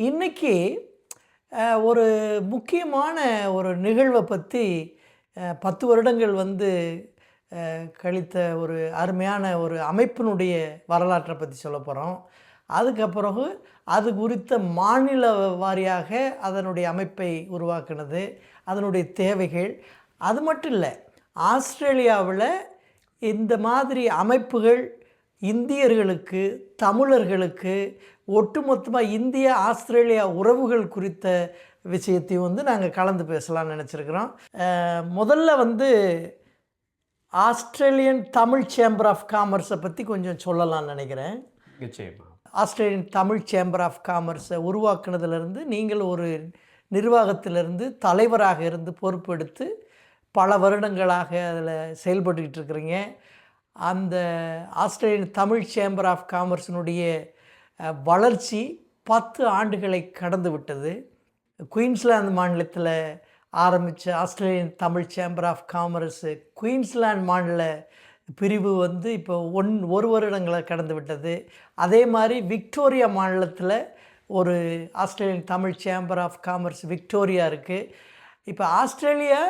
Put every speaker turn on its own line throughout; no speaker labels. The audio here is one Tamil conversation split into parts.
இன்னைக்கு ஒரு முக்கியமான ஒரு நிகழ்வை பற்றி பத்து வருடங்கள் வந்து கழித்த ஒரு அருமையான ஒரு அமைப்பினுடைய வரலாற்றை பற்றி சொல்ல போகிறோம் அதுக்கப்புறம் அது குறித்த மாநில வாரியாக அதனுடைய அமைப்பை உருவாக்குனது அதனுடைய தேவைகள். அது மட்டும் இல்லை ஆஸ்திரேலியாவில் இந்த மாதிரி அமைப்புகள் இந்தியர்களுக்கு தமிழர்களுக்கு ஒட்டுமொத்தமாக இந்திய ஆஸ்திரேலியா உறவுகள் குறித்த விஷயத்தையும் வந்து நாங்கள் கலந்து பேசலாம்னு நினச்சிருக்கிறோம். முதல்ல வந்து ஆஸ்திரேலியன் தமிழ் சேம்பர் ஆஃப் காமர்ஸை பற்றி கொஞ்சம் சொல்லலாம்னு நினைக்கிறேன். ஆஸ்திரேலியன் தமிழ் சேம்பர் ஆஃப் காமர்ஸை உருவாக்குனதுலேருந்து நீங்கள் ஒரு நிர்வாகத்திலிருந்து தலைவராக இருந்து பொறுப்பெடுத்து பல வருடங்களாக அதில் செயல்பட்டுக்கிட்டு இருக்கிறீங்க. அந்த ஆஸ்திரேலியன் தமிழ் சேம்பர் ஆஃப் காமர்ஸினுடைய வளர்ச்சி பத்து ஆண்டுகளை கடந்து விட்டது. குயின்ஸ்லாந்து மாநிலத்தில் ஆரம்பித்த Australian Tamil chamber of commerce Queensland மாநில பிரிவு வந்து இப்போ ஒன் ஒரு வருடங்களை கடந்து விட்டது. அதே மாதிரி விக்டோரியா மாநிலத்தில் ஒரு Australian Tamil chamber of commerce Victoria இருக்குது இப்போ Australia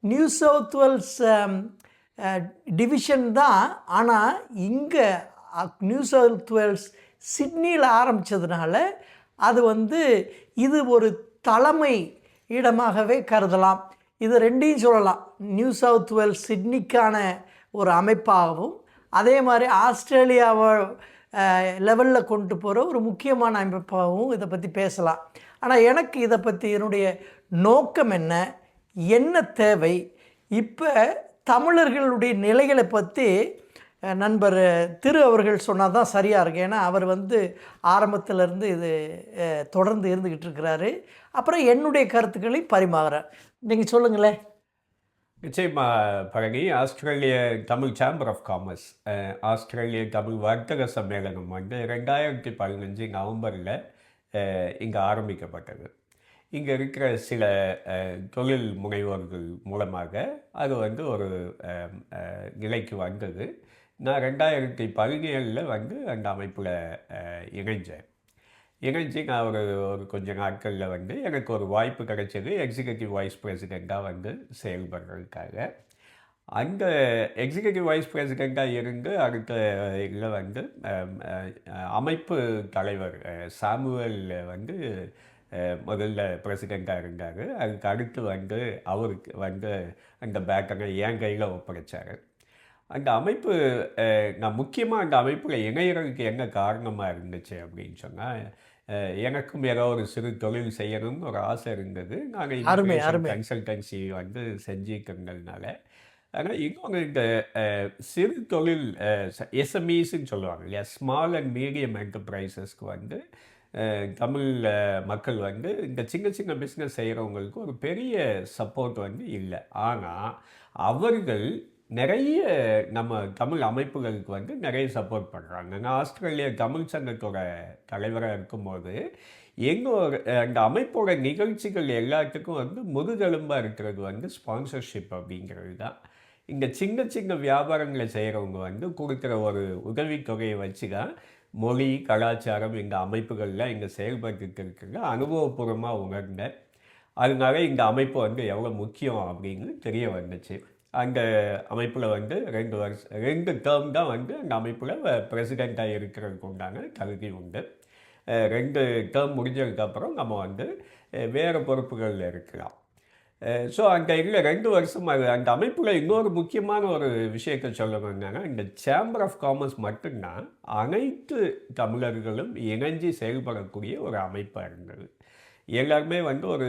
New South Wales division தான். ஆனால் இங்கே நியூ சவுத் வேல்ஸ் சிட்னியில் ஆரம்பித்ததுனால அது வந்து இது ஒரு தலைமை இடமாகவே கருதலாம். இது ரெண்டையும் சொல்லலாம். நியூ சவுத் வேல்ஸ் சிட்னிக்கான ஒரு அமைப்பாகவும் அதே மாதிரி ஆஸ்திரேலியாவை லெவலில் கொண்டு போகிற ஒரு முக்கியமான அமைப்பாகவும் இதை பற்றி பேசலாம். ஆனால் எனக்கு இதை பற்றி என்னுடைய நோக்கம் என்ன? என்ன தேவை? இப்போ தமிழர்களுடைய நிலைகளை பற்றி நண்பர் திரு அவர்கள் சொன்னால் தான் சரியாக இருக்கு. ஏன்னா அவர் வந்து ஆரம்பத்திலேருந்து இது தொடர்ந்து இருந்துக்கிட்டு இருக்கிறாரு. அப்புறம் என்னுடைய கருத்துக்களை பரிமாறுறார். நீங்கள் சொல்லுங்களேன்.
நிச்சயமா Palani. Australia Tamil chamber of commerce Australia Tamil வர்த்தக சம்மேளனம் வந்து ரெண்டாயிரத்தி பதினஞ்சு நவம்பரில் இங்கே ஆரம்பிக்கப்பட்டது. இங்கே இருக்கிற சில தொழில் முனைவோர்கள் மூலமாக அது வந்து ஒரு நிலைக்கு வந்தது. நான் ரெண்டாயிரத்தி பதினேழில் வந்து அந்த அமைப்பில் இணைஞ்சேன். இணைஞ்சு நான் ஒரு ஒரு கொஞ்ச நாட்களில் வந்து எனக்கு ஒரு வாய்ப்பு கிடைச்சது. எக்ஸிகூட்டிவ் வைஸ் பிரசிடெண்ட்டாக வந்து செயல்படுறதுக்காக. அந்த எக்ஸிகூட்டிவ் வைஸ் பிரசிடெண்ட்டாக இருந்து அடுத்த இதில் வந்து அமைப்பு தலைவர் சாமுவல் வந்து முதல்ல பிரசிடெண்ட்டாக இருந்தார். அதுக்கு அடுத்து வந்து அவருக்கு வந்து அந்த பேட்டனை என் கையில் ஒப்படைச்சார். அந்த அமைப்பு நான் முக்கியமாக அந்த அமைப்பில் இணையறதுக்கு என்ன காரணமாக இருந்துச்சு அப்படின்னு சொன்னால் எனக்கும் ஏதோ ஒரு சிறு தொழில் செய்யணும்னு ஒரு ஆசை இருந்தது. நாங்கள். கன்சல்டன்சி வந்து செஞ்சுக்கிறதுனால ஆனால் இன்னொன்று இந்த சிறு தொழில் எஸ்எம்இஸ்ன்னு சொல்லுவாங்க இல்லையா? ஸ்மால் அண்ட் மீடியம் என்டர்பிரைசஸ்க்கு வந்து தமிழ் மக்கள் வந்து இந்த சின்ன சின்ன பிஸ்னஸ் செய்கிறவங்களுக்கு ஒரு பெரிய சப்போர்ட் வந்து இல்லை. ஆனால் அவர்கள் நிறைய நம்ம தமிழ் அமைப்புகளுக்கு வந்து நிறைய சப்போர்ட் பண்ணுறாங்க நான் ஆஸ்திரேலியா தமிழ் சங்கத்தோட தலைவராக இருக்கும்போது எங்கள் அந்த அமைப்போட நிகழ்ச்சிகள் எல்லாத்துக்கும் வந்து முதுகெலும்பாக இருக்கிறது வந்து ஸ்பான்சர்ஷிப் அப்படிங்கிறது தான். இங்கே சின்ன சின்ன வியாபாரங்களை செய்கிறவங்க வந்து கொடுக்குற ஒரு உதவித்தொகையை வச்சு தான் மொழி கலாச்சாரம் இந்த அமைப்புகளில் இங்கே செயல்பட்டு அனுபவபூர்வமாக உணர்ந்தேன். அதனால இந்த அமைப்பு வந்து எவ்வளோ முக்கியம் அப்படின்னு தெரிய வந்துச்சு. அந்த அமைப்பில் வந்து ரெண்டு வருஷம் ரெண்டு டேர்ம் தான் வந்து அந்த அமைப்பில் பிரசிடெண்ட்டாக இருக்கிறதுக்கு உண்டான தகுதி உண்டு. ரெண்டு டேர்ம் முடிஞ்சதுக்கப்புறம் நம்ம வந்து வேறு பொறுப்புகளில் இருக்கலாம். ஸோ அந்த இதில் ரெண்டு வருஷம் அந்த அமைப்பில் இன்னொரு முக்கியமான ஒரு விஷயத்தை சொல்லணும் என்னென்னா இந்த சேம்பர் ஆஃப் காமர்ஸ் மட்டும்தான் அனைத்து தமிழர்களும் இணைஞ்சு செயல்படக்கூடிய ஒரு அமைப்பாக இருந்தது எல்லாருமே வந்து ஒரு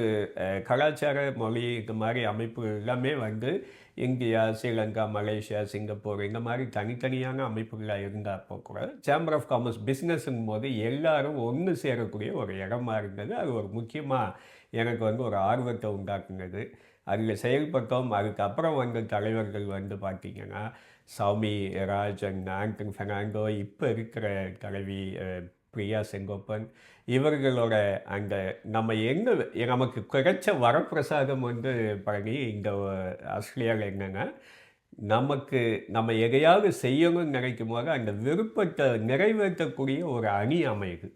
கலாச்சார மொழி இந்த மாதிரி அமைப்பு எல்லாமே வந்து இந்தியா ஸ்ரீலங்கா மலேசியா சிங்கப்பூர் இந்த மாதிரி தனித்தனியான அமைப்புகளாக இருந்தப்போ கூட சேம்பர் ஆஃப் காமர்ஸ் பிஸ்னஸ்ங்கும் போது எல்லாரும் ஒன்று சேரக்கூடிய ஒரு இடமா இருந்தது அது ஒரு முக்கியமாக எனக்கு வந்து ஒரு ஆர்வத்தை உண்டாக்குனது. அதில் செயல்பட்டோம். அதுக்கப்புறம் வந்த தலைவர்கள் வந்து பார்த்திங்கன்னா சௌமி ராஜன் ஆண்டன் ஃபெர்னாண்டோ இப்போ இருக்கிற தலைவி பிரியா செங்கோப்பன் இவர்களோட அந்த நம்ம எங்கே நமக்கு கிடைச்ச வரப்பிரசாதம் வந்து பழனி இந்த ஆஸ்திரேலியாவில் என்னென்னா நமக்கு நம்ம எதையாவது செய்யணும்னு நினைக்கும் போது அந்த விருப்பத்தை நிறைவேற்றக்கூடிய ஒரு அணி அமையுது.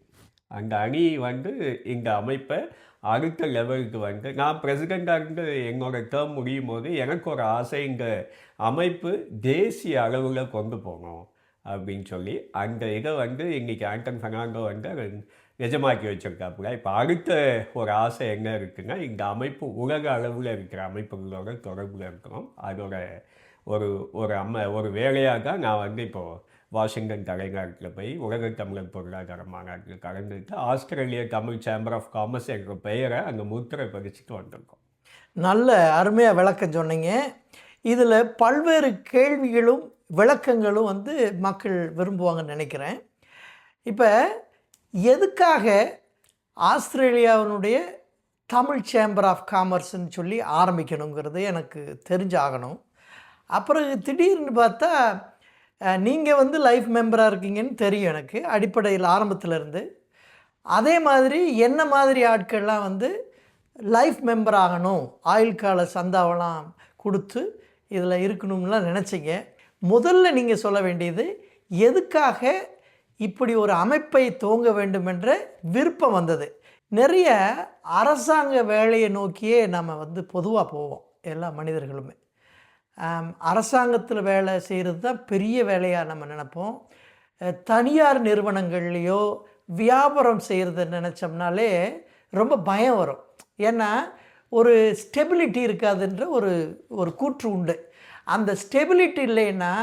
அந்த அணி வந்து இந்த அமைப்பை அடுத்த லெவலுக்கு வந்து நான் பிரசிடெண்ட்டாக இருந்து என்னோடய டேர்ம் முடியும் போது எனக்கு ஒரு ஆசை இந்த அமைப்பு தேசிய அளவில் கொண்டு போகணும் அப்படின்னு சொல்லி அந்த இதை வந்து இன்றைக்கி ஆண்டன் ஃபெர்னாண்டோ வந்து அதை நிஜமாக்கி வச்சிருக்காப்புல. இப்போ அடுத்த ஒரு ஆசை என்ன இருக்குன்னா இந்த அமைப்பு உலக அளவில் இருக்கிற அமைப்புகளோட தொடர்பில் இருக்கணும். அதோட ஒரு ஒரு அம்ம ஒரு வேலையாக தான் நான் வந்து இப்போது வாஷிங்டன் தலைநகரத்தில் போய் உலக தமிழர் பொருளாதார மாநாட்டில் கலந்துட்டு Australia Tamil chamber of commerce என்ற பெயரை அங்கே முத்திரை பதிச்சுட்டு வந்திருக்கோம்.
நல்ல அருமையாக விளக்கம் சொன்னீங்க. இதில் பல்வேறு கேள்விகளும் விளக்கங்களும் வந்து மக்கள் விரும்புவாங்கன்னு நினைக்கிறேன். இப்போ எதுக்காக ஆஸ்திரேலியாவினுடைய தமிழ் சேம்பர் ஆஃப் காமர்ஸ்ன்னு சொல்லி ஆரம்பிக்கணுங்கிறது எனக்கு தெரிஞ்சாகணும். அப்புறம் திடீர்னு பார்த்தா நீங்கள் வந்து லைஃப் மெம்பராக இருக்கீங்கன்னு தெரியும் எனக்கு அடிப்படையில் ஆரம்பத்துலேருந்து. அதே மாதிரி என்ன மாதிரி ஆட்கள்லாம் வந்து லைஃப் மெம்பர் ஆகணும் ஆயுள் கால சந்தாவெல்லாம் கொடுத்து இதில் இருக்கணும்லாம் நினச்சிங்க. முதல்ல நீங்கள் சொல்ல வேண்டியது எதுக்காக இப்படி ஒரு அமைப்பை துவங்க வேண்டும் என்ற விருப்பம் வந்தது. நிறைய அரசாங்க வேலையை நோக்கியே நம்ம வந்து பொதுவாக போவோம் எல்லா மனிதர்களுமே. அரசாங்கத்தில் வேலை செய்கிறது தான் பெரிய வேலையாக நம்ம நினைப்போம். தனியார் நிறுவனங்கள்லேயோ வியாபாரம் செய்கிறத நினச்சோம்னாலே ரொம்ப பயம் வரும். ஏன்னா ஒரு ஸ்டெபிலிட்டி இருக்காதுன்ற ஒரு ஒரு கூற்று உண்டு. அந்த ஸ்டெபிலிட்டி இல்லைன்னா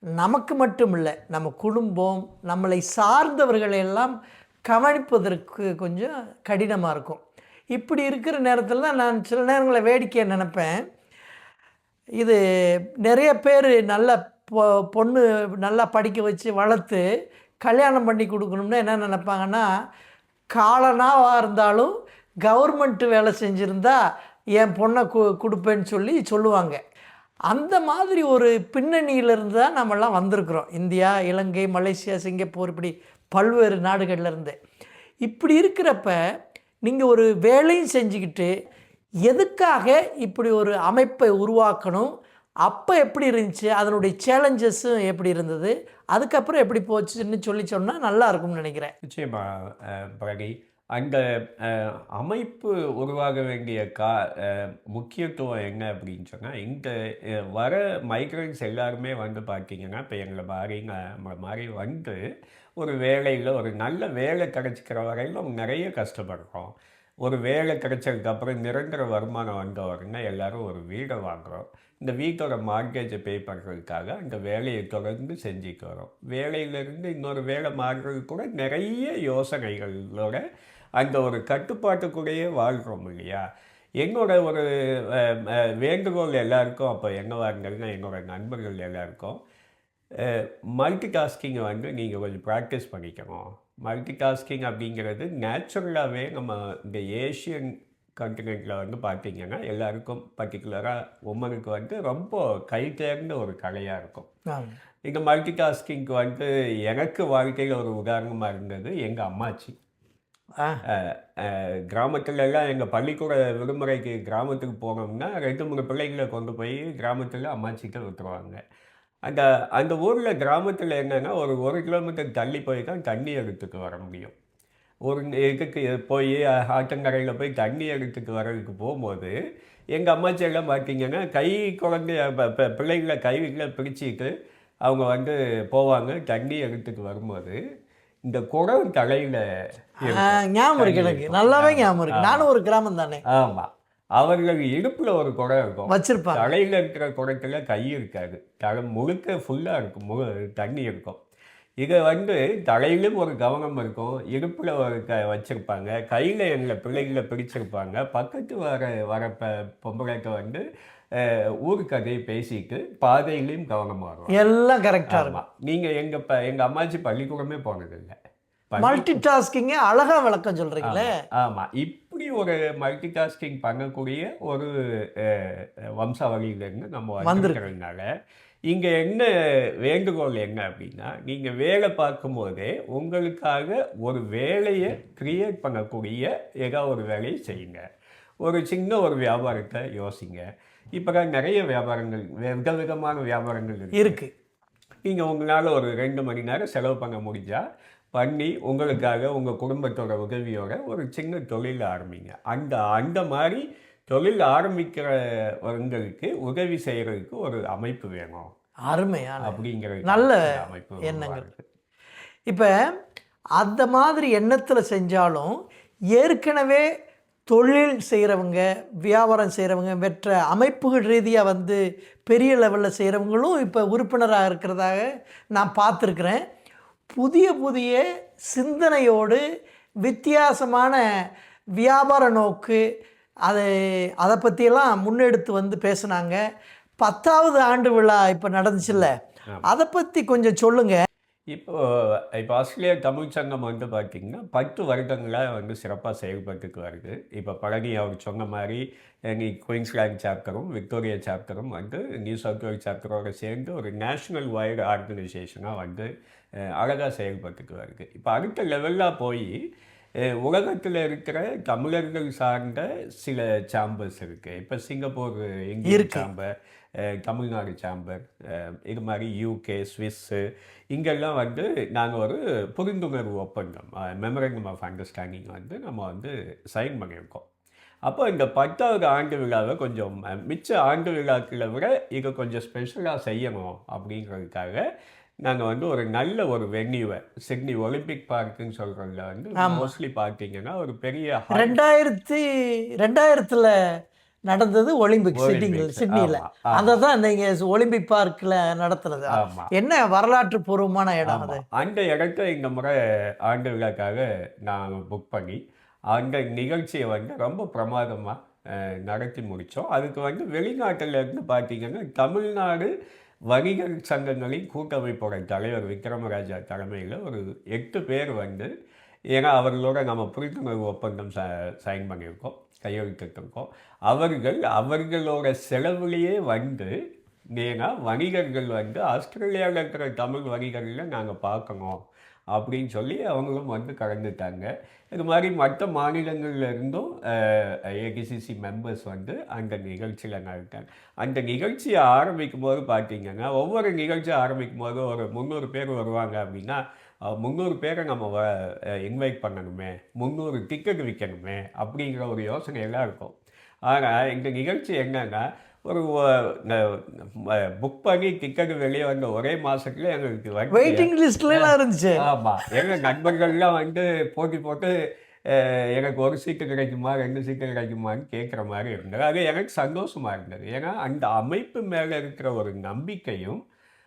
நமக்கு மட்டும் இல்லை நம்ம குடும்பம் நம்மளை சார்ந்தவர்களையெல்லாம் கவனிப்பதற்கு கொஞ்சம் கடினமாக இருக்கும். இப்படி இருக்கிற நேரத்தில் தான் நான் சில நேரங்களில் வேடிக்கையை நினப்பேன். இது நிறைய பேர் நல்ல பொ பொண்ணு நல்லா படிக்க வச்சு வளர்த்து கல்யாணம் பண்ணி கொடுக்கணும்னா என்ன நினைப்பாங்கன்னா காலனாவாக இருந்தாலும் கவர்மெண்ட்டு வேலை செஞ்சுருந்தா என் பொண்ணை கு கொடுப்பேன்னு சொல்லி சொல்லுவாங்க. அந்த மாதிரி ஒரு பின்னணியிலிருந்து தான் நம்மெல்லாம் வந்திருக்கிறோம். இந்தியா இலங்கை மலேசியா சிங்கப்பூர் இப்படி பல்வேறு நாடுகள்லேருந்து இப்படி இருக்கிறப்ப நீங்கள் ஒரு வேலையும் செஞ்சுக்கிட்டு எதுக்காக இப்படி ஒரு அமைப்பை உருவாக்கணும்? அப்போ எப்படி இருந்துச்சு? அதனுடைய சேலஞ்சஸும் எப்படி இருந்தது? அதுக்கப்புறம் எப்படி போச்சுன்னு சொல்லி சொன்னால் நல்லா இருக்கும்னு நினைக்கிறேன்.
நிச்சயமா அஹ், அந்த அமைப்பு உருவாக வேண்டிய கா முக்கியத்துவம் என்ன அப்படின்னு சொன்னால் இந்த வர மைக்ரன்ஸ் எல்லாருமே வந்து பார்த்தீங்கன்னா இப்போ எங்களை மாதிரி மாதிரி வந்து ஒரு வேலையில் ஒரு நல்ல வேலை கிடைச்சிக்கிற வரையிலும் நிறைய கஷ்டப்படுறோம். ஒரு வேலை கிடைச்சதுக்கப்புறம் நிரந்தர வருமானம் வந்தவருங்க எல்லோரும் எல்லாரும் ஒரு வீடை வாங்குகிறோம் இந்த வீட்டோட மார்க்கேஜை பே பண்ணுறதுக்காக அந்த வேலையை தொடர்ந்து செஞ்சுட்டு வரோம். வேலையிலேருந்து இன்னொரு வேலை மாறுறது கூட நிறைய யோசனைகளோட அந்த ஒரு கட்டுப்பாட்டுக்குள்ளேயே வாழ்கிறோம் இல்லையா? என்னோட ஒரு வேண்டுகோள் எல்லாருக்கும் அப்போ என்னவாக இருந்ததுன்னா என்னோட நண்பர்கள் எல்லாருக்கும் மல்டி டாஸ்கிங்கை வந்து நீங்கள் கொஞ்சம் ப்ராக்டிஸ் பண்ணிக்கணும். மல்டி டாஸ்கிங் அப்படிங்கிறது நேச்சுரலாகவே நம்ம இந்த ஏஷியன் கண்டினெண்ட்டில் வந்து பார்த்தீங்கன்னா எல்லாருக்கும் பர்டிகுலராக உமனுக்கு வந்து ரொம்ப கை தேர்ந்த ஒரு கலையாக இருக்கும். இந்த மல்டி டாஸ்கிங்க்கு வந்து எனக்கு வாழ்க்கையில் ஒரு உதாரணமாக இருந்தது எங்கள் அம்மாச்சி.
ஆ.
கிராமத்துல எல்லாம் எங்கள் பள்ளிக்கூட விடுமுறைக்கு கிராமத்துக்கு போனோம்னா ரெண்டு மூணு பிள்ளைங்களை கொண்டு போய் கிராமத்தில் அம்மாச்சிட்ட விட்டுருவாங்க அந்த அந்த ஊரில் கிராமத்தில் என்னென்னா ஒரு ஒரு கிலோமீட்டர் தள்ளி போய் தான் தண்ணி எடுத்துட்டு வர முடியும். ஒரு இதுக்கு போய் ஆற்றங்கரையில் போய் தண்ணி எடுத்துட்டு வர்றதுக்கு போகும்போது எங்கள் அம்மாச்சி எல்லாம் பார்த்தீங்கன்னா கை குழந்தைய பிள்ளைங்களை கைகளை பிரிச்சுட்டு அவங்க வந்து போவாங்க தண்ணி எடுத்துட்டு வரும்போது இந்த குடம் தலையில்
ஞாபகம் இருக்கு எனக்கு. நல்லாவே ஞாபகம் இருக்கு. நானும் ஒரு கிராமம் தானே.
ஆமாம் அவர்கள் இடுப்பில் ஒரு குடம் இருக்கும்.
வச்சிருப்பாங்க.
தலையில் இருக்கிற குடத்துல கை இருக்காது. தலை முழுக்க ஃபுல்லாக இருக்கும். முழு தண்ணி இருக்கும். இதை வந்து தலையிலும் ஒரு கவனம் இருக்கும். இடுப்பில் ஒரு க வச்சுருப்பாங்க. கையில் எங்களை பிள்ளைகளை பிடிச்சிருப்பாங்க. பக்கத்து வர வர ப பொம்பளைக்க வந்து அஹ், ஊர் கதையை பேசிட்டு பாதையிலையும் கவனமாக வரும்
எல்லாம் கரெக்டாக இருக்கும்
நீங்கள் எங்கள் ப எங்கள் அம்மாச்சி பள்ளிக்கூடமே போனதில்லை.
மல்டி டாஸ்கிங்க அழகா விளக்கம் சொல்றீங்களே.
ஆமாம் இப்படி ஒரு மல்டி டாஸ்கிங் பண்ணக்கூடிய ஒரு வம்சாவளியிலேருந்து நம்ம வந்திருக்கிறதுனால இங்கே என்ன வேண்டுகோள் என்ன அப்படின்னா நீங்கள் வேலை பார்க்கும்போதே உங்களுக்காக ஒரு வேலையை கிரியேட் பண்ணக்கூடிய ஏதாவது ஒரு வேலையை செய்யுங்க. ஒரு சின்ன ஒரு வியாபாரத்தை யோசிங்க. இப்போ நிறைய வியாபாரங்கள் விதவிதமான வியாபாரங்கள் இருக்கு.
இருக்கு.
நீங்கள் உங்களால் ஒரு ரெண்டு மணி நேரம் செலவு பண்ண முடிஞ்சால் பண்ணி உங்களுக்காக உங்கள் குடும்பத்தோட உதவியோட ஒரு சின்ன தொழில் ஆரம்பிங்க. அந்த அந்த மாதிரி தொழில் ஆரம்பிக்கிறவங்களுக்கு உதவி செய்கிறதுக்கு ஒரு அமைப்பு வேணும்.
அருமையான
அப்படிங்கிற
நல்ல
அமைப்பு
எண்ணங்கள். இப்போ அந்த மாதிரி எண்ணத்தில் செஞ்சாலும் ஏற்கனவே தொழில் செய்கிறவங்க வியாபாரம் செய்கிறவங்க மற்ற அமைப்புகள் ரீதியாக வந்து பெரிய லெவலில் செய்கிறவங்களும் இப்போ உறுப்பினராக இருக்கிறதாக நான் பார்த்துருக்குறேன். புதிய புதிய சிந்தனையோடு வித்தியாசமான வியாபார நோக்கு அதை அதை பற்றியெல்லாம் முன்னெடுத்து வந்து பேசுனாங்க. பத்தாவது ஆண்டு விழா இப்போ நடந்துச்சுல்ல? அதை பற்றி கொஞ்சம் சொல்லுங்கள்
இப்போ இப்போ ஆஸ்திரேலியா தமிழ் சங்கம் வந்து பார்த்தீங்கன்னா பத்து வருடங்களாக வந்து சிறப்பாக செயல்பட்டுக்கு வருது. இப்போ பழனி அவர் சொன்ன மாதிரி நீ குயின்ஸ்லாண்ட் சாப்டரும் விக்டோரியா சாப்டரும் வந்து நியூ சவுத் வேல்ஸ் சாப்டரோட சேர்ந்து ஒரு நேஷ்னல் வைடு ஆர்கனைசேஷனாக வந்து அழகாக செயல்பட்டுக்கு வருது. இப்போ அடுத்த லெவலில் போய் உலகத்தில் இருக்கிற தமிழர்கள் சார்ந்த சில சாம்பர்ஸ் இருக்குது இப்போ சிங்கப்பூர்
இருக்கு.
சாம்பர் தமிழ்நாடு சாம்பர் இது மாதிரி யூகே ஸ்விஸ்ஸு இங்கெல்லாம் வந்து நாங்கள் ஒரு புரிந்துணர்வு ஒப்பந்தம் மெமரண்டம் ஆஃப் அண்டர்ஸ்டாண்டிங் வந்து நம்ம வந்து சைன் பண்ணியிருக்கோம். அப்போ இந்த பத்தாவது ஆண்டு விழாவை கொஞ்சம் மிச்ச ஆண்டு விழாக்களை விட இதை கொஞ்சம் ஸ்பெஷலாக செய்யணும் அப்படிங்கிறதுக்காக நாங்கள் வந்து ஒரு நல்ல ஒரு வென்யூவை சிட்னி ஒலிம்பிக் பார்க்குன்னு சொல்கிறதுல வந்து. மோஸ்ட்லி பார்த்தீங்கன்னா ஒரு பெரிய
ரெண்டாயிரத்தி ரெண்டாயிரத்தில் நடந்தது ஒலிம்பிக் சிட்டிங்
Olympics.
சிட்னியில். அதை தான் நீங்கள் ஒலிம்பிக் பார்க்கில் நடத்துனது
ஆமா.
என்ன வரலாற்று பூர்வமான இடம் அது.
அந்த இடத்த இந்த முறை ஆண்டு விழாக்காக நான் புக் பண்ணி அந்த நிகழ்ச்சியை வந்து ரொம்ப பிரமாதமாக நடத்தி முடித்தோம் அதுக்கு வந்து வெளிநாட்டில் இருந்து பார்த்தீங்கன்னா தமிழ்நாடு வணிகர் சங்கங்களின் கூட்டமைப்போட தலைவர் விக்ரமராஜா தலைமையில் ஒரு எட்டு பேர் வந்து ஏன்னா அவர்களோட நம்ம புரிந்துணர்வு ஒப்பந்தம் ச சைன் பண்ணியிருக்கோம் கையெழுத்திட்டிருக்கோம். அவர்கள் அவர்களோட செலவுலேயே வந்து ஏன்னா வணிகர்கள் வந்து ஆஸ்திரேலியாவில் இருக்கிற தமிழ் வணிகர்களை நாங்கள் பார்க்கணும். அப்படின்னு சொல்லி அவங்களும் வந்து கலந்துட்டாங்க. இது மாதிரி மற்ற மாநிலங்கள்ல இருந்தும் மெம்பர்ஸ் வந்து அந்த நிகழ்ச்சியில் நடத்தாங்க அந்த நிகழ்ச்சியை ஆரம்பிக்கும் போது பார்த்தீங்கன்னா ஒவ்வொரு நிகழ்ச்சி ஆரம்பிக்கும் போது ஒரு முந்நூறு பேர் வருவாங்க அப்படின்னா முந்நூறு பேரை நம்ம வ இன்வைட் பண்ணணுமே முந்நூறு டிக்கெட் விற்கணுமே அப்படிங்கிற ஒரு யோசனையெல்லாம் இருக்கும். ஆனால் இந்த நிகழ்ச்சி என்னன்னா ஒரு புக் பண்ணி டிக்கெட் வெளியே வந்த ஒரே மாசத்துல எங்களுக்கு
வெயிட்டிங் லிஸ்ட்லாம் இருந்துச்சு.
ஆமா. எங்க நண்பர்கள்லாம் வந்து போட்டி போட்டு எனக்கு ஒரு சீட்டு கிடைக்குமா ரெண்டு சீட்டு கிடைக்குமான்னு கேட்குற மாதிரி இருந்தது. அது எனக்கு சந்தோஷமா இருந்தது. ஏன்னா அந்த அமைப்பு மேலே இருக்கிற ஒரு நம்பிக்கையும்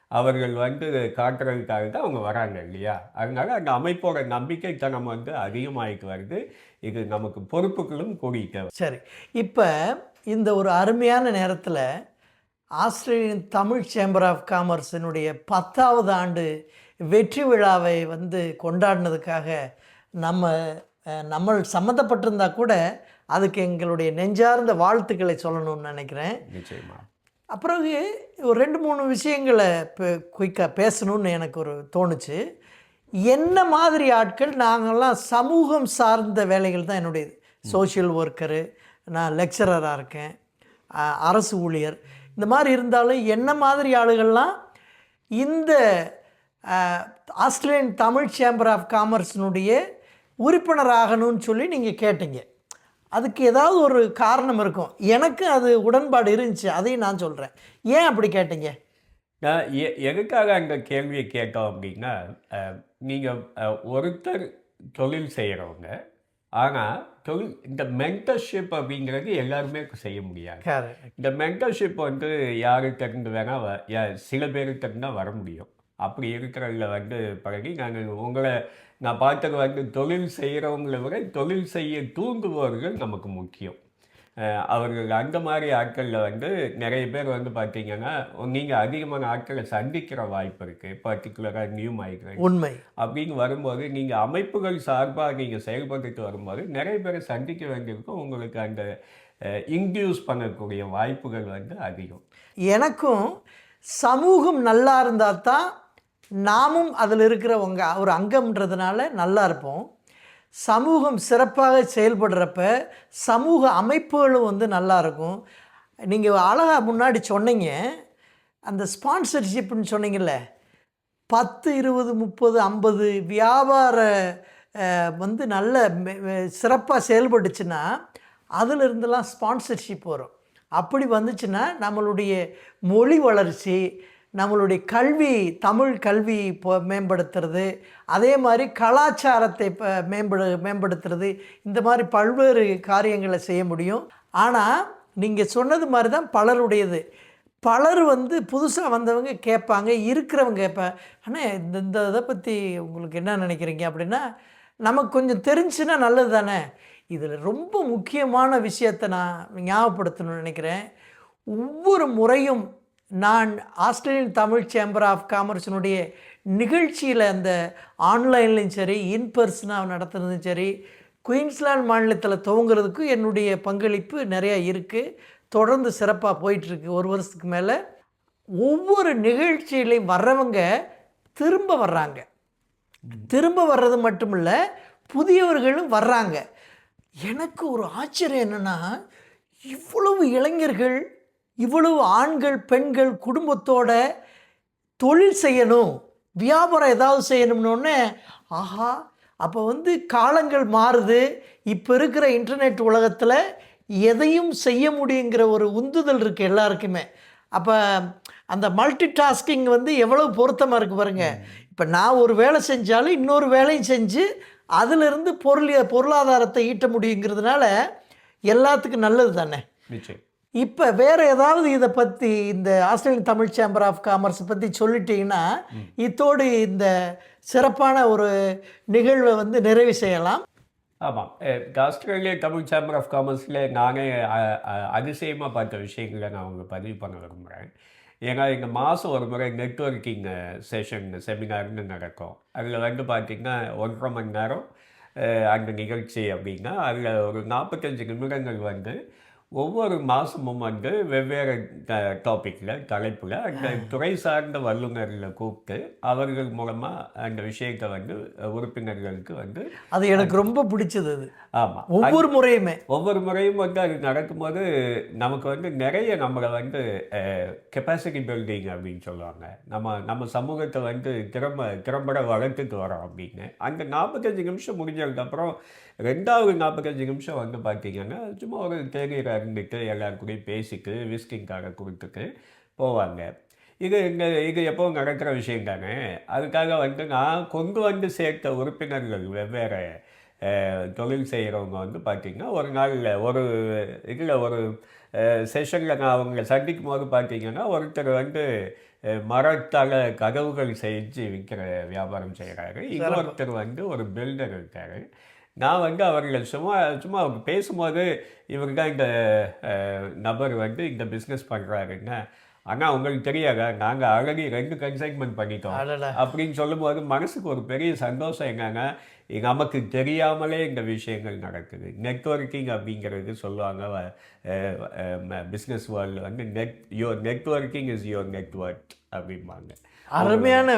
அவர்கள் வந்து காட்டுறதுக்காக தான் அவங்க வராங்க இல்லையா? அதனால அந்த அமைப்போட நம்பிக்கை தனம் வந்து அதிகமாகிட்டு வருது. இது நமக்கு பொறுப்புகளும் கூடிட்டு.
சரி. இப்போ இந்த ஒரு அருமையான நேரத்தில் ஆஸ்திரேலியன் தமிழ் சேம்பர் ஆஃப் காமர்ஸினுடைய பத்தாவது ஆண்டு வெற்றி விழாவை வந்து கொண்டாடினதுக்காக நம்ம நம்ம சம்மந்தப்பட்டிருந்தா கூட அதுக்கு எங்களுடைய நெஞ்சார்ந்த வாழ்த்துக்களை சொல்லணும்னு நினைக்கிறேன். அப்புறம் ஒரு ரெண்டு மூணு விஷயங்களை குயிக்காக பேசணும்னு எனக்கு ஒரு தோணுச்சு. என்ன மாதிரி ஆட்கள் நாங்கள்லாம் சமூகம் சார்ந்த வேலைகள் தான் என்னுடையது. சோஷியல் ஒர்க்கரு நான் லெக்சரராக இருக்கேன். அரசு ஊழியர். இந்த மாதிரி இருந்தாலும் என்ன மாதிரி ஆளுகள்லாம் இந்த ஆஸ்திரேலியன் தமிழ் சேம்பர் ஆஃப் காமர்ஸினுடைய உறுப்பினர் ஆகணும்னு சொல்லி நீங்கள் கேட்டீங்க. அதுக்கு ஏதாவது ஒரு காரணம் இருக்கும். எனக்கு அது உடன்பாடு இருந்துச்சு. அதையும் நான் சொல்கிறேன் ஏன் அப்படி கேட்டீங்க?
நான் எ- எதுக்காக அந்த கேள்வியை கேட்டோம் அப்படின்னா நீங்கள் ஒருத்தர் தொழில் செய்கிறவங்க ஆனால் தொழில் இந்த மென்டர்ஷிப் அப்படிங்கிறது எல்லாருமே செய்ய முடியாது. இந்த மென்டர்ஷிப் வந்து யாருக்கு இருந்து வேணால் சில பேருக்கு இருந்தால் வர முடியும். அப்படி இருக்கிறதுல வந்து பழகி நாங்கள் உங்களை நான் பார்த்தது வந்து தொழில் செய்கிறவங்கள விட தொழில் செய்ய தூண்டுபவர்கள் நமக்கு முக்கியம். அவர்கள் அந்த மாதிரி ஆட்களில் வந்து நிறைய பேர் வந்து பார்த்தீங்கன்னா நீங்கள் அதிகமான ஆட்களை சந்திக்கிற வாய்ப்பு இருக்குது பர்டிகுலராக நியூ மைக்ரேட்
உண்மை.
அப்படின்னு வரும்போது நீங்கள் அமைப்புகள் சார்பாக நீங்கள் செயல்பட்டுட்டு வரும்போது நிறைய பேரை சந்திக்க வேண்டியிருக்கும். உங்களுக்கு அந்த இன்டியூஸ் பண்ணக்கூடிய வாய்ப்புகள் வந்து அதிகம்.
எனக்கும் சமூகம் நல்லா இருந்தால் தான் நாமும் அதில் இருக்கிறவங்க ஒரு அங்கம்ன்றதுனால நல்லா இருப்போம். சமூகம் சிறப்பாக செயல்படுறப்ப சமூக அமைப்புகளும் வந்து நல்லா இருக்கும் நீங்கள் அழகாக முன்னாடி சொன்னீங்க. அந்த ஸ்பான்சர்ஷிப்னு சொன்னீங்கல்ல. பத்து இருபது முப்பது ஐம்பது வியாபார வந்து நல்ல சிறப்பாக செயல்பட்டுச்சுன்னா அதிலிருந்துலாம் ஸ்பான்சர்ஷிப் வரும். அப்படி வந்துச்சுன்னா நம்மளுடைய மொழி வளர்ச்சி நம்மளுடைய கல்வி தமிழ் கல்வி இப்போ மேம்படுத்துறது. அதே மாதிரி கலாச்சாரத்தை இப்போ மேம்படு மேம்படுத்துறது. இந்த மாதிரி பல்வேறு காரியங்களை செய்ய முடியும். ஆனால் நீங்கள் சொன்னது மாதிரி தான் பலருடையது. பலர் வந்து புதுசாக வந்தவங்க கேட்பாங்க இருக்கிறவங்க இப்போ ஆனால் இந்த இந்த இதை பற்றி உங்களுக்கு என்ன நினைக்கிறீங்க அப்படின்னா நமக்கு கொஞ்சம் தெரிஞ்சுன்னா நல்லது தானே? இதில் ரொம்ப முக்கியமான விஷயத்தை நான் ஞாபகப்படுத்தணும்னு நினைக்கிறேன். ஒவ்வொரு முறையும் நான் ஆஸ்திரேலியன் தமிழ் சேம்பர் ஆஃப் காமர்ஸினுடைய நிகழ்ச்சியில் அந்த ஆன்லைன்லையும் சரி இன் பர்சனாக நடத்துனதும் சரி குயின்ஸ்லாண்ட் மாநிலத்தில் துவங்குறதுக்கு என்னுடைய பங்களிப்பு நிறையா இருக்குது தொடர்ந்து சிறப்பாக போயிட்டுருக்கு. ஒரு வருஷத்துக்கு மேலே ஒவ்வொரு நிகழ்ச்சியிலையும் வர்றவங்க திரும்ப வர்றாங்க. திரும்ப வர்றது மட்டும் இல்லை புதியவர்களும் வர்றாங்க. எனக்கு ஒரு ஆச்சரியம் என்னென்னா இவ்வளவு இளைஞர்கள் இவ்வளவு ஆண்கள் பெண்கள் குடும்பத்தோட தொழில் செய்யணும் வியாபாரம் ஏதாவது செய்யணும்னோடனே ஆஹா அப்போ வந்து காலங்கள் மாறுது. இப்போ இருக்கிற இன்டர்நெட் உலகத்தில் எதையும் செய்ய முடியுங்கிற ஒரு உந்துதல் இருக்குது எல்லாருக்குமே. அப்போ அந்த மல்டி டாஸ்கிங் வந்து எவ்வளோ பொருத்தமாக இருக்குது பாருங்கள் இப்போ நான் ஒரு வேலை செஞ்சாலும் இன்னொரு வேலையும் செஞ்சு அதிலிருந்து பொருள் பொருளாதாரத்தை ஈட்ட முடியுங்கிறதுனால எல்லாத்துக்கும் நல்லது தானே
நிச்சயம்.
இப்போ வேறு ஏதாவது இதை பற்றி இந்த Australian Tamil chamber of commerce பற்றி சொல்லிட்டீங்கன்னா இத்தோடு இந்த சிறப்பான ஒரு நிகழ்வை வந்து நிறைவு செய்யலாம்.
ஆமாம் ஆஸ்திரேலியா தமிழ் சேம்பர் ஆஃப் காமர்ஸில் நானே அதிசயமாக பார்த்த விஷயங்களை நான் அவங்க பதிவு பண்ண விரும்புகிறேன் ஏன்னா எங்கள் மாதம் ஒரு முறை நெட்ஒர்க்கிங் செஷன் செமினார்னு நடக்கும். அதில் வந்து பார்த்திங்கன்னா ஒன்றரை மணி நேரம் அந்த நிகழ்ச்சி அப்படின்னா அதில் ஒரு நாற்பத்தஞ்சு நிமிடங்கள் வந்து ஒவ்வொரு மாதமும் வந்து வெவ்வேறு டாப்பிக்கில் தலைப்பில் அந்த துறை சார்ந்த வல்லுநர்களை கூப்பிட்டு அவர்கள் மூலமாக அந்த விஷயத்தை வந்து உறுப்பினர்களுக்கு வந்து
அது எனக்கு ரொம்ப பிடிச்சது அது.
ஆமாம்
ஒவ்வொரு முறையுமே.
ஒவ்வொரு முறையும் வந்து அது நடக்கும்போது நமக்கு வந்து நிறைய நம்மளை வந்து கெப்பாசிட்டி பில்டிங் அப்படின்னு சொல்லுவாங்க. நம்ம நம்ம சமூகத்தை வந்து திறம்ப திறம்பட வளர்த்துட்டு வரோம் அப்படின்னு. அந்த நாற்பத்தஞ்சு நிமிஷம் முடிஞ்சதுக்கப்புறம் ரெண்டாவது நாற்பத்தஞ்சு நிமிஷம் வந்து பார்த்தீங்கன்னா சும்மா ஒரு தேநீர் அருந்துட்டு எல்லாரும் கூடயும் பேசிட்டு விஸ்கிங் காரை கொடுத்துட்டு போவாங்க. இது இங்கே இது எப்போவும் நடக்கிற விஷயம் தானே அதுக்காக வந்து நான் கொண்டு வந்து சேர்த்த உறுப்பினர்கள் வெவ்வேறு தொழில் செய்கிறவங்க வந்து பார்த்திங்கன்னா ஒரு நாளில் ஒரு இதில் ஒரு செஷனில் நான் அவங்களை சந்திக்கும் போது பார்த்தீங்கன்னா ஒருத்தர் வந்து மரத்தால் கதவுகள் செஞ்சு விற்கிற வியாபாரம் செய்கிறாரு இன்னொருத்தர் வந்து ஒரு பில்டர் இருக்கார். நான் வந்து அவர்கள் சும்மா சும்மா அவங்க பேசும்போது இவர் தான் இந்த நபர் வந்து இந்த பிஸ்னஸ் பண்ணுறாருங்க ஆனால் உங்களுக்கு தெரியாதா? நாங்கள் ஆல்ரெடி ரெண்டு கன்சைன்மெண்ட் பண்ணிட்டோம். அப்படின்னு சொல்லும்போது மனசுக்கு ஒரு பெரிய சந்தோஷம் என்னன்னா நமக்கு தெரியாமலே இந்த விஷயங்கள் நடக்குது. நெட்வொர்க்கிங் அப்படிங்கிறது சொல்லுவாங்க பிஸ்னஸ் வேர்ல்டு வந்து net your networking is your network அப்படிம்பாங்க.
அருமையான.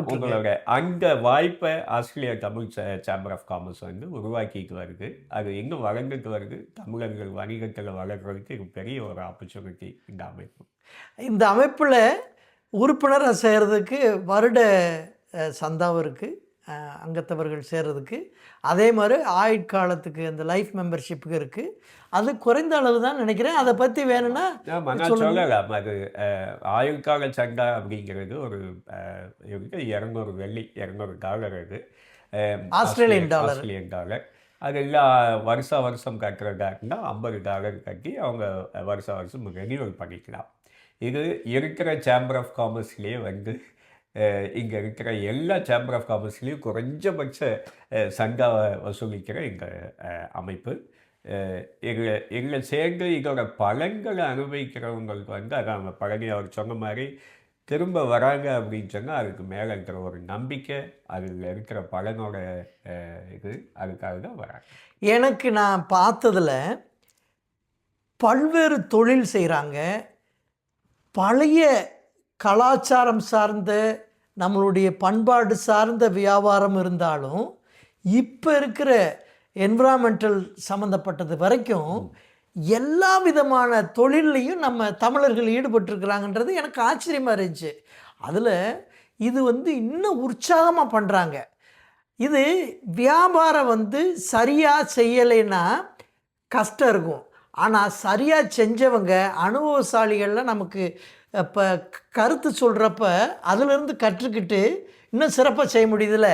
உங்களோட அந்த வாய்ப்பை Australia Tamil chamber of commerce வந்து உருவாக்கிட்டு வருது. அது இன்னும் வளர்ந்துட்டு வருது? தமிழர்கள் வணிகத்தில் வளர்றதுக்கு இது பெரிய ஒரு ஆப்பர்ச்சுனிட்டி இந்த அமைப்பு.
இந்த அமைப்பில் உறுப்பினராக சேர்றதுக்கு வருட சந்தாவும் இருக்குது அங்கத்தவர்கள் சேர்றதுக்கு. அதே மாதிரி ஆயுட்காலத்துக்கு அந்த லைஃப் மெம்பர்ஷிப்புக்கு இருக்குது அது குறைந்த அளவு தான் நினைக்கிறேன். அதை பற்றி வேணும்னா
சொல்லலாம் அது அஹ், ஆயுள்கால சண்டா அப்படிங்கிறது ஒரு அஹ், இருக்கு இரநூறு வெள்ளி இரநூறு டாலர் அது.
Australian dollar.
Australian dollar. அது எல்லாம் வருஷா வருஷம் கட்டுறதா இருந்தால் ஐம்பது டாலர் கட்டி அவங்க வருஷா வருஷம் ரெனியூவல் பண்ணிக்கலாம். இது இருக்கிற சேம்பர் ஆஃப் காமர்ஸ்லேயே வந்து இங்கே இருக்கிற எல்லா சேம்பர் ஆஃப் காமர்ஸ்லேயும் குறைஞ்சபட்ச சங்காவை வசூலிக்கிற எங்கள் அமைப்பு. எங்களை எங்களை சேர்ந்து இதோட பலன்களை அனுபவிக்கிறவங்களுக்கு வந்து அதான் பழனி அவர் சொன்ன மாதிரி திரும்ப வராங்க அப்படின்னு சொன்னால் அதுக்கு மேலே இருக்கிற ஒரு நம்பிக்கை அதில் இருக்கிற பலனோட இது அதுக்காக தான் வராங்க.
எனக்கு நான் பார்த்ததில் பல்வேறு தொழில் செய்கிறாங்க பழைய கலாச்சாரம் சார்ந்த நம்மளுடைய பண்பாடு சார்ந்த வியாபாரம் இருந்தாலும் இப்போ இருக்கிற என்விரான்மெண்டல் சம்மந்தப்பட்டது வரைக்கும் எல்லா விதமான தொழில்லையும் நம்ம தமிழர்கள் ஈடுபட்டிருக்கிறாங்கன்றது எனக்கு ஆச்சரியமாக இருந்துச்சு. அதில் இது வந்து இன்னும் உற்சாகமாக பண்ணுறாங்க இது வியாபாரம் வந்து சரியாக செய்யலைன்னா கஷ்டம் இருக்கும். ஆனால் சரியாக செஞ்சவங்க அனுபவசாலிகளில் நமக்கு இப்போ கருத்து சொல்கிறப்ப அதிலிருந்து கற்றுக்கிட்டு இன்னும் சிறப்பாக செய்ய முடியுதுல்ல?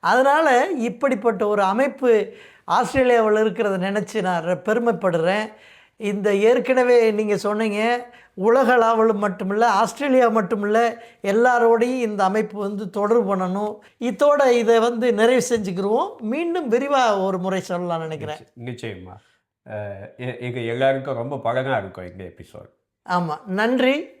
அதனால் இப்படிப்பட்ட ஒரு அமைப்பு ஆஸ்திரேலியாவில் இருக்கிறத நினச்சி நான் பெருமைப்படுறேன். இந்த ஏற்கனவே நீங்கள் சொன்னீங்க உலக அளவில் மட்டுமில்ல ஆஸ்திரேலியா மட்டுமில்ல எல்லாரோடையும் இந்த அமைப்பு வந்து தொடர்பு பண்ணணும். இதோட இதை வந்து நிறைவு செஞ்சுக்கிருவோம். மீண்டும் விரிவாக ஒரு முறை சொல்லலாம் நினைக்கிறேன்.
நிச்சயமா. அஹ் எ- எங்க எல்லாருக்கும் ரொம்ப பலனாக இருக்கும் இந்த எபிசோட்.
ஆமாம் நன்றி.